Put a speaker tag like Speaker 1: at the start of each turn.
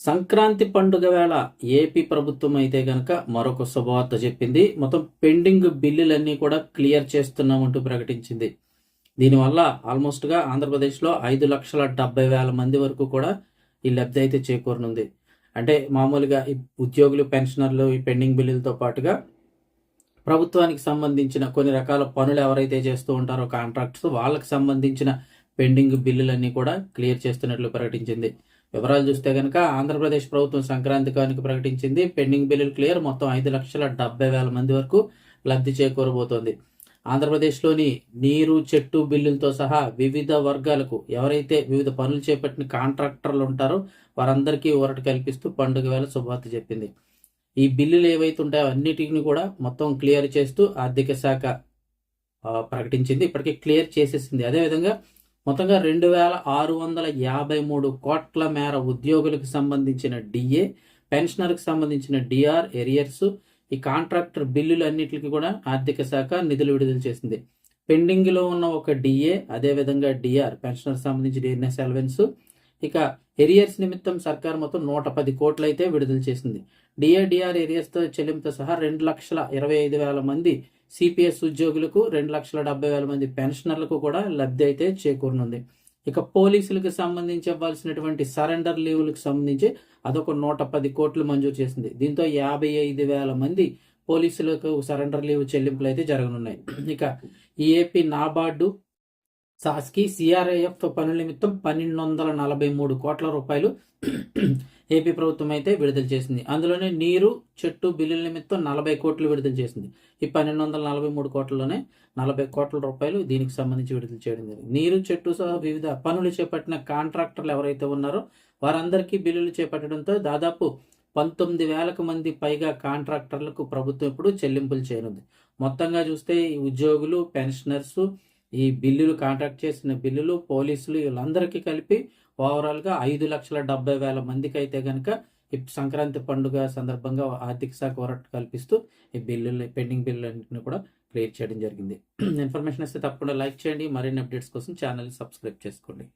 Speaker 1: సంక్రాంతి పండుగ వేళ ఏపీ ప్రభుత్వం అయితే గనక మరొక శుభవార్త చెప్పింది. మొత్తం పెండింగ్ బిల్లులన్నీ కూడా క్లియర్ చేస్తున్నామంటూ ప్రకటించింది. దీనివల్ల ఆల్మోస్ట్గా ఆంధ్రప్రదేశ్లో ఐదు లక్షల డెబ్బై వేల మంది వరకు కూడా ఈ లబ్ధి అయితే చేకూరనుంది. అంటే మామూలుగా ఈ ఉద్యోగులు పెన్షనర్లు ఈ పెండింగ్ బిల్లులతో పాటుగా ప్రభుత్వానికి సంబంధించిన కొన్ని రకాల పనులు ఎవరైతే చేస్తూ ఉంటారో కాంట్రాక్ట్స్ వాళ్ళకి సంబంధించిన పెండింగ్ బిల్లులన్నీ కూడా క్లియర్ చేస్తున్నట్లు ప్రకటించింది. వివరాలు చూస్తే కనుక ఆంధ్రప్రదేశ్ ప్రభుత్వం సంక్రాంతి కానుక ప్రకటించింది. పెండింగ్ బిల్లులు క్లియర్. మొత్తం ఐదు లక్షల డెబ్బై వేల మంది వరకు లబ్ధి చేకూరబోతోంది. ఆంధ్రప్రదేశ్లోని నీరు చెట్టు బిల్లులతో సహా వివిధ వర్గాలకు ఎవరైతే వివిధ పనులు చేపట్టిన కాంట్రాక్టర్లు ఉంటారో వారందరికీ ఊరట కల్పిస్తూ పండుగ వేళ శుభార్త చెప్పింది. ఈ బిల్లులు ఏవైతే ఉంటాయో అన్నిటిని కూడా మొత్తం క్లియర్ చేస్తూ ఆర్థిక శాఖ ప్రకటించింది. ఇప్పటికే క్లియర్ చేసేసింది. అదేవిధంగా మొత్తంగా రెండు వేల ఆరు వందల యాభై మూడు కోట్ల మేర ఉద్యోగులకు సంబంధించిన డిఏ పెన్షనర్కి సంబంధించిన డిఆర్ ఎరియర్స్ ఈ కాంట్రాక్టర్ బిల్లులు అన్నిటికి కూడా ఆర్థిక శాఖ నిధులు విడుదల చేసింది. పెండింగ్లో ఉన్న ఒక డిఏ అదేవిధంగా డిఆర్ పెన్షనర్ సంబంధించిన డిఎన్ఎస్ అలవెన్స్ ఇక ఎరియర్స్ నిమిత్తం సర్కార్ మొత్తం నూట పది కోట్లు అయితే విడుదల చేసింది. డిఏడిఆర్ ఎరియర్స్తో చెల్లింపుతో సహా రెండు లక్షల ఇరవై ఐదు వేల మంది సిపిఎస్ ఉద్యోగులకు రెండు లక్షల డెబ్బై వేల మంది పెన్షనర్లకు కూడా లబ్ధి అయితే చేకూరనుంది. ఇక పోలీసులకు సంబంధించి ఇవ్వాల్సినటువంటి సరెండర్ లీవులకు సంబంధించి అదొక నూట పది కోట్లు మంజూరు చేసింది. దీంతో యాభై ఐదు వేల మంది పోలీసులకు సరెండర్ లీవ్ చెల్లింపులు అయితే జరగనున్నాయి. ఇక ఏపీ నాబార్డు సాస్కి సిఆర్ఐఎఫ్ పనుల నిమిత్తం పన్నెండు వందల నలభై మూడు కోట్ల రూపాయలు ఏపీ ప్రభుత్వం అయితే విడుదల చేసింది. అందులోనే నీరు చెట్టు బిల్లుల నిమిత్తం నలభై కోట్లు విడుదల చేసింది. ఈ పన్నెండు వందల నలభై మూడు కోట్లలోనే నలభై కోట్ల రూపాయలు దీనికి సంబంధించి విడుదల చేయడం జరిగింది. నీరు చెట్టు సహా వివిధ పనులు చేపట్టిన కాంట్రాక్టర్లు ఎవరైతే ఉన్నారో వారందరికీ బిల్లులు చేపట్టడంతో దాదాపు పంతొమ్మిది వేలకు మంది పైగా కాంట్రాక్టర్లకు ప్రభుత్వం ఇప్పుడు చెల్లింపులు చేయనుంది. మొత్తంగా చూస్తే ఈ ఉద్యోగులు పెన్షనర్స్ ఈ బిల్లులు కాంట్రాక్ట్ చేసిన బిల్లులు పోలీసులు వీళ్ళందరికీ కలిపి ఓవరాల్గా ఐదు లక్షల డెబ్బై వేల మందికి అయితే కనుక ఈ సంక్రాంతి పండుగ సందర్భంగా ఆర్థిక శాఖ వరట్ కల్పిస్తూ ఈ బిల్లులు పెండింగ్ బిల్లులన్నింటినీ కూడా క్లియర్ చేయడం జరిగింది. ఇన్ఫర్మేషన్ వస్తే తప్పకుండా లైక్ చేయండి. మరిన్ని అప్డేట్స్ కోసం ఛానల్ సబ్స్క్రైబ్ చేసుకోండి.